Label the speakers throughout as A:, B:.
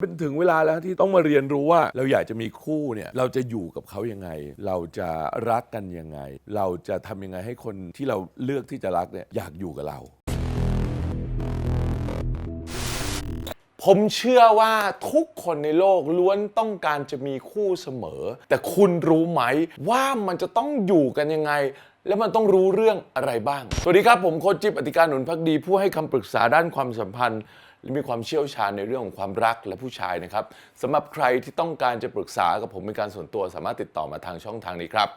A: เป็นถึงเวลาแล้วที่ต้องมาเรียนรู้ว่าเราอยากจะมีคู่เนี่ยเราจะอยู่กับเขายังไง เราจะรักกันยังไง เราจะทำยังไงให้คนที่เราเลือกที่จะรักเนี่ยอยากอยู่กับเรา
B: ผมเชื่อว่าทุกคนในโลกล้วนต้องการจะมีคู่เสมอ แต่คุณรู้ไหมว่ามันจะต้องอยู่กันยังไง แล้วมันต้องรู้เรื่องอะไรบ้าง สวัสดีครับผมโคชจิ๊บอธิการหนุนพักดีผู้ให้คำปรึกษาด้านความสัมพันธ์ และมีความเชี่ยวชาญในเรื่องของความรักและผู้ชายนะครับสำหรับใครที่ต้องการจะปรึกษากับผมเป็นการส่วนตัว สามารถติดต่อมาทางช่องทางนี้ครับ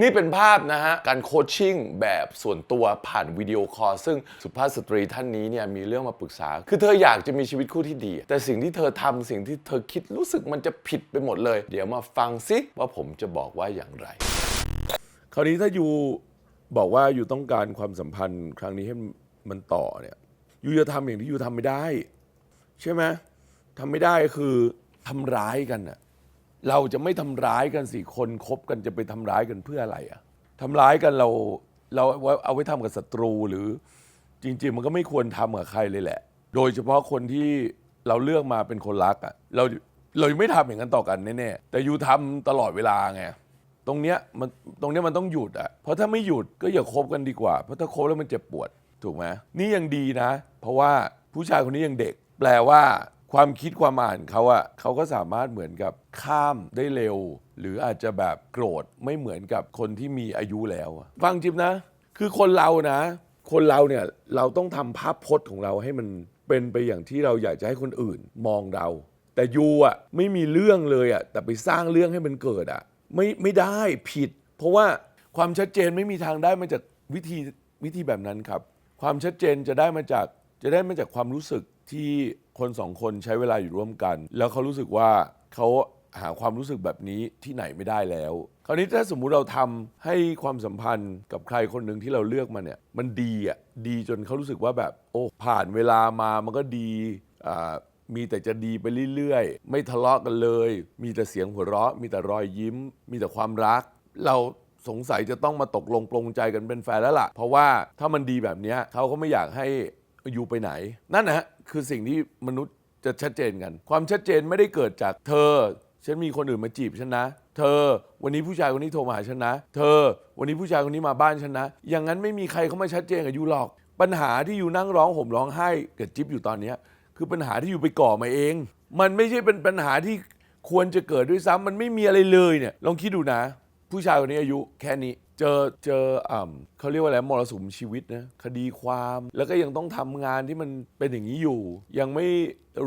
B: นี่เป็นภาพนะฮะการโคชชิ่งแบบส่วนตัวผ่านวิดีโอคอลซึ่งสุภาพสตรีท่านนี้เนี่ยมีเรื่องมาปรึกษา คือเธออยากจะมีชีวิตคู่ที่ดี แต่สิ่งที่เธอทำสิ่งที่เธอคิดรู้สึกมันจะผิดไปหมดเลย เดี๋ยวมาฟังซิว่าผมจะบอกว่าอย่างไร
A: คราวนี้ถ้าอยู่บอกว่าอยู่ต้องการความสัมพันธ์ครั้งนี้ให้มันต่อเนี่ย ยูจะทำอย่างที่ยูทำไม่ได้ ใช่ไหมทำไม่ได้คือทำร้ายกันอะเราจะไม่ทำร้ายกันสิคนคบกันจะไปทำร้ายกันเพื่ออะไรอะทำร้ายกันเราเราเอาไว้เอาไว้ทำกับศัตรูหรือจริง ๆ มันก็ไม่ควรทำกับใครเลยแหละ โดยเฉพาะคนที่เราเลือกมาเป็นคนรักอะเราเราไม่ทำอย่างนั้นต่อกันแน่ๆแต่ยูทำตลอดเวลาไงตรงเนี้ยมันตรงเนี้ยมันต้องหยุดอะเพราะถ้าไม่หยุดก็อย่าคบกันดีกว่า เพราะถ้าคบแล้วมันเจ็บปวด ถูกไหมนี่ยังดีนะ เพราะว่าผู้ชายคนนี้ยังเด็ก แปลว่า ความคิดความอ่านเขาอะเขาก็สามารถเหมือนกับข้ามได้เร็ว หรืออาจจะแบบโกรธไม่เหมือนกับคนที่มีอายุแล้วอะฟังจิบนะ คือคนเรานะ คนเราเนี่ยเราต้องทำภาพพจน์ของเราให้มันเป็นไปอย่างที่เราอยากจะให้คนอื่นมองเรา แต่ยูอะไม่มีเรื่องเลยอะแต่ไปสร้างเรื่องให้มันเกิดอะไม่ไม่ได้ผิด เพราะว่าความชัดเจนไม่มีทางได้มาจากวิธีวิธีแบบนั้นครับ ความชัดเจนจะได้มาจากจะได้มาจากความรู้สึกที่คนสองคนใช้เวลาอยู่ร่วมกัน แล้วเขารู้สึกว่าเขาหาความรู้สึกแบบนี้ที่ไหนไม่ได้แล้ว คราวนี้ถ้าสมมุติเราทำให้ความสัมพันธ์กับใครคนหนึ่งที่เราเลือกมาเนี่ยมันดีอะดีจนเขารู้สึกว่าแบบโอ้ผ่านเวลามามันก็ดีอ่ามีแต่จะดีไปเรื่อยๆ ไม่ทะเลาะกันเลย มีแต่เสียงหัวเราะ มีแต่รอยยิ้ม มีแต่ความรัก เรา สงสัยจะต้องมาตกลงปลงใจกันเป็นแฟนแล้วล่ะ เพราะว่าถ้ามันดีแบบนี้เขาก็ไม่อยากให้อยู่ไปไหน นั่นนะฮะคือสิ่งที่มนุษย์จะชัดเจนกัน ความชัดเจนไม่ได้เกิดจากเธอ ฉันมีคนอื่นมาจีบฉันนะ เธอวันนี้ผู้ชายคนนี้โทรมาหาฉันนะ เธอวันนี้ผู้ชายคนนี้มาบ้านฉันนะ อย่างนั้นไม่มีใครเขามาชัดเจนกับยูหรอก ปัญหาที่อยู่นั่งร้องห่มร้องไห้กับจิ๊บอยู่ตอนเนี้ยคือปัญหาที่อยู่ไปก่อมาเอง มันไม่ใช่เป็นปัญหาที่ควรจะเกิดด้วยซ้ำมันไม่มีอะไรเลยเนี่ยลองคิดดูนะ ผู้ชายคนนี้อายุแค่นี้เจอเจออ่ำเขาเรียกว่าอะไรมรสุมชีวิตนะคดีความ แล้วก็ยังต้องทำงานที่มันเป็นอย่างนี้อยู่ ยังไม่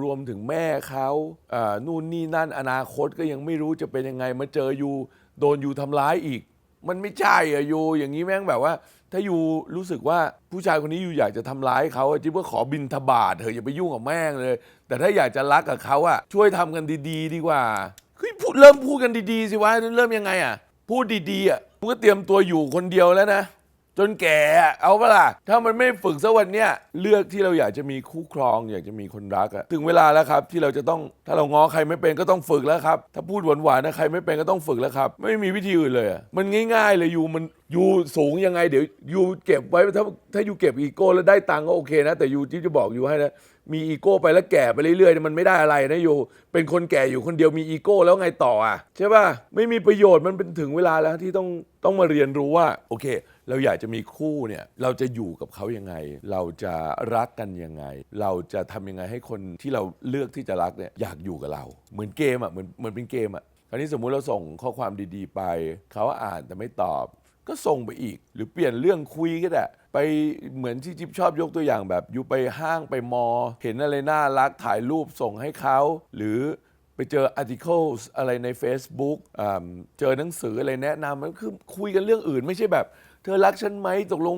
A: รวมถึงแม่เขาอ่านู่นนี่นั่นอนาคตก็ยังไม่รู้จะเป็นยังไงมาเจออยู่โดนอยู่ทำร้ายอีก มันไม่ใช่อะยูอย่างนี้แม่งแบบว่า ถ้ายูรู้สึกว่าผู้ชายคนนี้ยูอยากจะทำร้ายเขาอะจิ๊บก็ขอบินทบาทเถอะอย่าไปยุ่งกับแม่งเลย แต่ถ้าอยากจะรักกับเขาอะช่วยทำกันดี ๆ ดีกว่าเฮ้ยพูดเริ่มพูดกันดีๆสิวะเริ่มยังไงอะ พูดดีๆอะมึงก็เตรียมตัวอยู่คนเดียวแล้วนะ จนแก่อะเอาเปะล่าถ้ามันไม่ฝึกสักวันเนี้ยเลือกที่เราอยากจะมีคู่ครอง อยากจะมีคนรักอะถึงเวลาแล้วครับที่เราจะต้องถ้าเราง้อใครไม่เป็นก็ต้องฝึกแล้วครับ ถ้าพูดหวานๆนะใครไม่เป็นก็ต้องฝึกแล้วครับ ไม่มีวิธีอื่นเลยอะมันง่ายๆเลยยูมันยูสูงยังไงเดี๋ยวยูเก็บไว้ถ้าถ้ายูเก็บอีโก้แล้วได้ตังค์ก็โอเคนะ แต่ยูที่จะบอกยูให้นะมีอีโก้ไปแล้วแก่ไปเรื่อยๆเนี่ยมันไม่ได้อะไรนะยูเป็นคนแก่อยู่คนเดียวมีอีโก้แล้วไงต่ออะใช่ป่ะไม่มีประโยชน์มันเป็นถึงเวลาแล้วที่ต้องต้องมาเรียนรู้ว่าโอเค เราอยากจะมีคู่เนี่ยเราจะอยู่กับเขายังไง เราจะรักกันยังไง เราจะทำยังไงให้คนที่เราเลือกที่จะรักเนี่ยอยากอยู่กับเรา เหมือนเกมอะเหมือนเหมือนเป็นเกมอะคราวนี้สมมุติเราส่งข้อความดีๆ ไป เขาอ่านแต่ไม่ตอบ ก็ส่งไปอีก หรือเปลี่ยนเรื่องคุยก็ได้ไปเหมือนที่จิ๊บชอบยกตัวอย่างแบบ อยู่ไปห้างไปมอ เห็นอะไรน่ารักถ่ายรูปส่งให้เขาหรือไปเจอ articles อะไรใน Facebook เจอหนังสืออะไรแนะนำมันคือคุยกันเรื่องอื่น ไม่ใช่แบบ เธอรักฉันไหมตกลง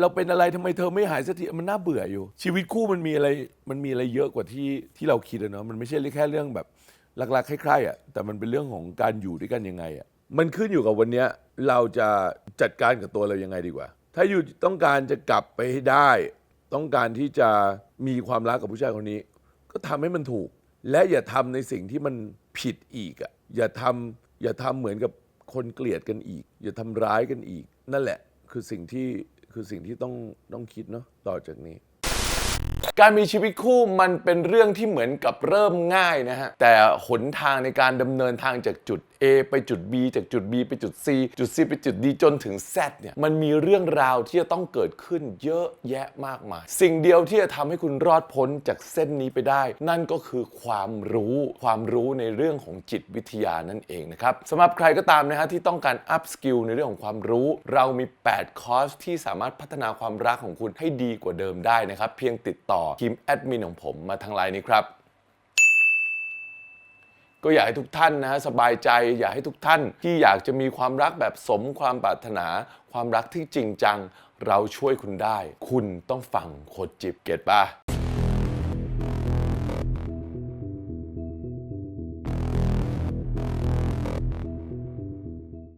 A: เราเป็นอะไรทำไมเธอไม่หายสักทีมันน่าเบื่ออยู่ ชีวิตคู่มันมีอะไรมันมีอะไรเยอะกว่าที่ที่เราคิดอะเนาะมันไม่ใช่แค่เรื่องแบบรักๆใคร่ๆอะแต่มันเป็นเรื่องของการอยู่ด้วยกันยังไงอะมันขึ้นอยู่กับวันเนี้ยเราจะจัดการกับตัวเรายังไงดีกว่า ถ้าอยู่ต้องการจะกลับไปให้ได้ ต้องการที่จะมีความรักกับผู้ชายคนนี้ ก็ทำให้มันถูก และอย่าทำในสิ่งที่มันผิดอีกอะอย่าทำอย่าทำเหมือนกับคนเกลียดกันอีก อย่าทำร้ายกันอีก นั่นแหละคือสิ่งที่คือสิ่งที่ต้องต้องคิดเนาะต่อจากนี้
B: การมีชีวิตคู่มันเป็นเรื่องที่เหมือนกับเริ่มง่ายนะฮะ แต่หนทางในการดำเนินทางจากจุด A ไปจุด B จากจุด B ไปจุด C จุด C ไปจุด D จนถึง Z เนี่ยมันมีเรื่องราวที่จะต้องเกิดขึ้นเยอะแยะมากมาย สิ่งเดียวที่จะทำให้คุณรอดพ้นจากเส้นนี้ไปได้ นั่นก็คือความรู้ความรู้ในเรื่องของจิตวิทยานั่นเองนะครับสำหรับใครก็ตามนะฮะที่ต้องการอัพสกิลในเรื่องของความรู้ เรามี 8 คอร์สที่สามารถพัฒนาความรักของคุณให้ดีกว่าเดิมได้นะครับ เพียงติดต่อทีมแอดมินของผมมาทางไลน์นี้ครับ ก็อยากให้ทุกท่านนะฮะสบายใจ อยากให้ทุกท่านที่อยากจะมีความรักแบบสมความปรารถนา ความรักที่จริงจัง เราช่วยคุณได้ คุณต้องฟังโคดจิบเก็ตป่ะ